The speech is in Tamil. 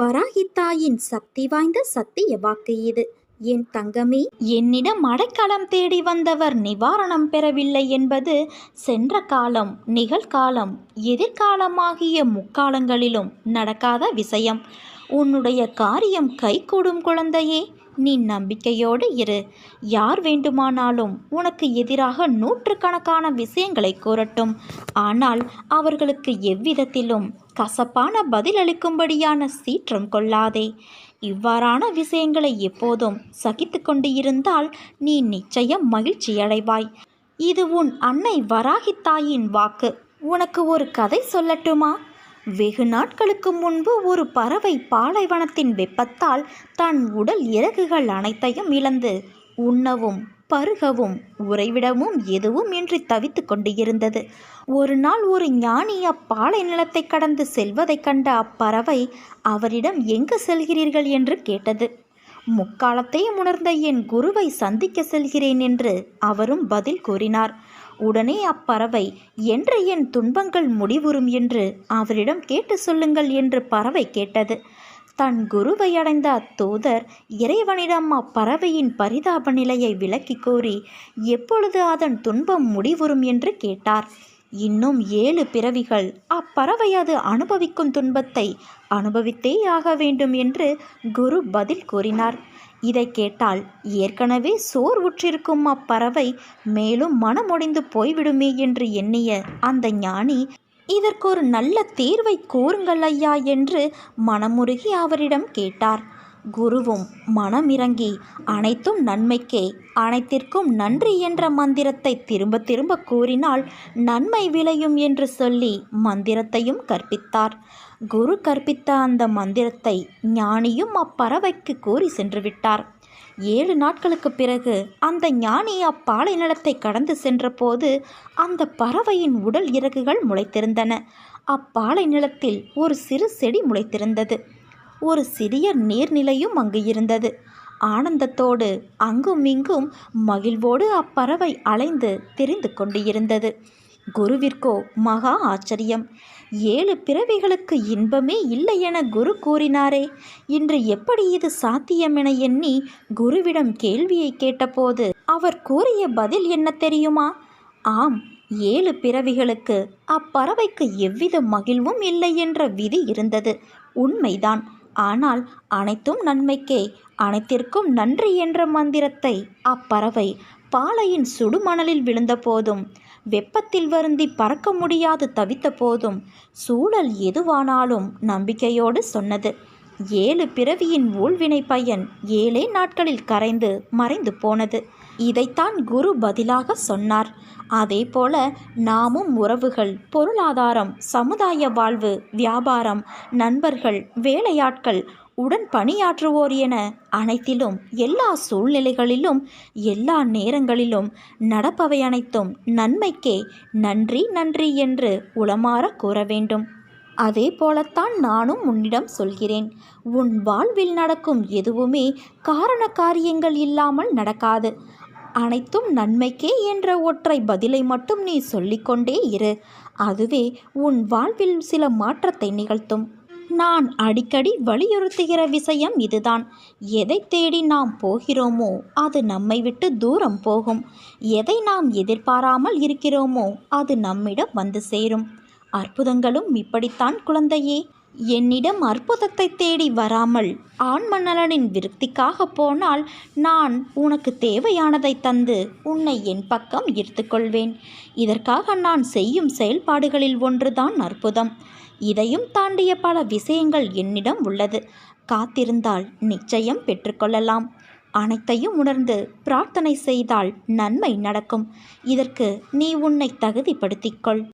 வராகித்தாயின் சக்தி வாய்ந்த சத்திய வாக்கு இது. என் தங்கமே என்னிடம் அடைக்கலம் தேடி வந்தவர் நிவாரணம் பெறவில்லை என்பது சென்ற காலம் நிகழ்காலம் எதிர்காலமாகிய முக்காலங்களிலும் நடக்காத விஷயம். உன்னுடைய காரியம் கைகூடும் குழந்தையே நீ நம்பிக்கையோடு இரு. யார் வேண்டுமானாலும் உனக்கு எதிராக நூற்றுக்கணக்கான விஷயங்களை கூறட்டும். ஆனால் அவர்களுக்கு எவ்விதத்திலும் கசப்பான பதிலளிக்கும்படியான சீற்றம் கொள்ளாதே. இவ்வாறான விஷயங்களை எப்போதும் சகித்து கொண்டு இருந்தால் நீ நிச்சயம் மகிழ்ச்சியடைவாய் இது உன் அன்னை வராகித்தாயின் வாக்கு. உனக்கு ஒரு கதை சொல்லட்டுமா? வெகு நாட்களுக்கு முன்பு ஒரு பறவை பாலைவனத்தின் வெப்பத்தால் தன் உடல் இறகுகள் அனைத்தையும் இழந்து உண்ணவும் பருகவும் உறைவிடமும் எதுவும் இன்றி தவித்து கொண்டு இருந்தது ஒரு நாள் ஒரு ஞானி அப்பாலை நிலத்தை கடந்து செல்வதைக் கண்ட அப்பறவை அவரிடம் எங்கு செல்கிறீர்கள்? என்று கேட்டது. முக்காலத்தையும் உணர்ந்த என் குருவை சந்திக்க செல்கிறேன் என்று அவரும் பதில் கூறினார். உடனே அப்பறவை என்று என் துன்பங்கள் முடிவுறும் என்று அவரிடம் கேட்டு சொல்லுங்கள் என்று பறவை கேட்டது. தன் குருவை அடைந்த அத்தூதர் இறைவனிடம் அப்பறவையின் பரிதாப நிலையை விளக்கி கோரி எப்பொழுது அதன் துன்பம் முடிவுறும்? என்று கேட்டார். இன்னும் ஏழு பிறவிகள். அப்பறவை அது அனுபவிக்கும் துன்பத்தை அனுபவித்தே ஆக வேண்டும் என்று குரு பதில் கூறினார். இதை கேட்டால் ஏற்கனவே சோர் உற்றிருக்கும் அப்பறவை மேலும் மனமொடிந்து போய்விடுமே என்று எண்ணிய அந்த ஞானி இதற்கு ஒரு நல்ல தீர்வை கூறுங்கள் ஐயா என்று மனமுருகி அவரிடம் கேட்டார். குருவும் மனமிறங்கி அனைத்தும் நன்மைக்கே அனைத்திற்கும் நன்றி என்ற மந்திரத்தை திரும்ப திரும்ப கூறினால் நன்மை விளையும் என்று சொல்லி மந்திரத்தையும் கற்பித்தார். குரு கற்பித்த அந்த மந்திரத்தை ஞானியும் அப்பறவைக்கு கூறி சென்று விட்டார். ஏழு நாட்களுக்கு பிறகு அந்த ஞானி அப்பாலை நிலத்தை கடந்து சென்றபோது அந்த பறவையின் உடல் இறகுகள் முளைத்திருந்தன. அப்பாலை நிலத்தில் ஒரு சிறு செடி முளைத்திருந்தது. ஒரு சிறிய நீர்நிலையும் அங்கு இருந்தது. ஆனந்தத்தோடு அங்கும் இங்கும் மகிழ்வோடு அப்பறவை அலைந்து தெரிந்து கொண்டு இருந்தது குருவிற்கோ மகா ஆச்சரியம். ஏழு பிறவிகளுக்கு இன்பமே இல்லை என குரு கூறினாரே. இன்று எப்படி இது சாத்தியம் என எண்ணி குருவிடம் கேள்வியை கேட்டபோது அவர் கூறிய பதில் என்ன தெரியுமா? ஆம் ஏழு பிறவிகளுக்கு அப்பறவைக்கு எவ்வித மகிழ்வும் இல்லை என்ற விதி இருந்தது. உண்மைதான். ஆனால் அனைத்தும் நன்மைக்கே அனைத்திற்கும் நன்றி என்ற மந்திரத்தை அப்பறவை பாலையின் சுடுமணலில் விழுந்த போதும் வெப்பத்தில் வருந்தி பறக்க முடியாது தவித்த போதும் சூழல் எதுவானாலும் நம்பிக்கையோடு சொன்னது. ஏழு பிறவியின் ஊழ்வினை பயன் ஏழே நாட்களில் கரைந்து மறைந்து போனது. இதைத்தான் குரு பதிலாக சொன்னார். அதேபோல நாமும் உறவுகள் பொருளாதாரம் சமுதாய வாழ்வு வியாபாரம் நண்பர்கள் வேலையாட்கள் உடன் பணியாற்றுவோர் என அனைத்திலும் எல்லா சூழ்நிலைகளிலும் எல்லா நேரங்களிலும் நடப்பவை அனைத்தும் நன்மைக்கே நன்றி நன்றி என்று உளமாற கூற வேண்டும். அதே போலத்தான் நானும் உன்னிடம் சொல்கிறேன். உன் வாழ்வில் நடக்கும் எதுவுமே காரண காரியங்கள் இல்லாமல் நடக்காது. அனைத்தும் நன்மைக்கே என்ற ஒற்றை பதிலை மட்டும் நீ சொல்லிக்கொண்டே இரு. அதுவே உன் வாழ்வில் சில மாற்றத்தை நிகழ்த்தும். நான் அடிக்கடி வலியுறுத்துகிற விஷயம் இதுதான். எதை தேடி நாம் போகிறோமோ அது நம்மை விட்டு தூரம் போகும். எதை நாம் எதிர்பாராமல் இருக்கிறோமோ அது நம்மிடம் வந்து சேரும். அற்புதங்களும் இப்படித்தான் குழந்தையே. என்னிடம் அற்புதத்தை தேடி வராமல் ஆண்மணலனின் விருத்திக்காக போனால் நான் உனக்கு தேவையானதை தந்து உன்னை என் பக்கம் ஈர்த்துக்கொள்வேன். இதற்காக நான் செய்யும் செயல்பாடுகளில் ஒன்றுதான் அற்புதம். இதையும் தாண்டிய பல விஷயங்கள் என்னிடம் உள்ளது. காத்திருந்தால் நிச்சயம் பெற்றுக்கொள்ளலாம். அனைத்தையும் உணர்ந்து பிரார்த்தனை செய்தால் நன்மை நடக்கும். இதற்கு நீ உன்னை தகுதிப்படுத்திக்கொள்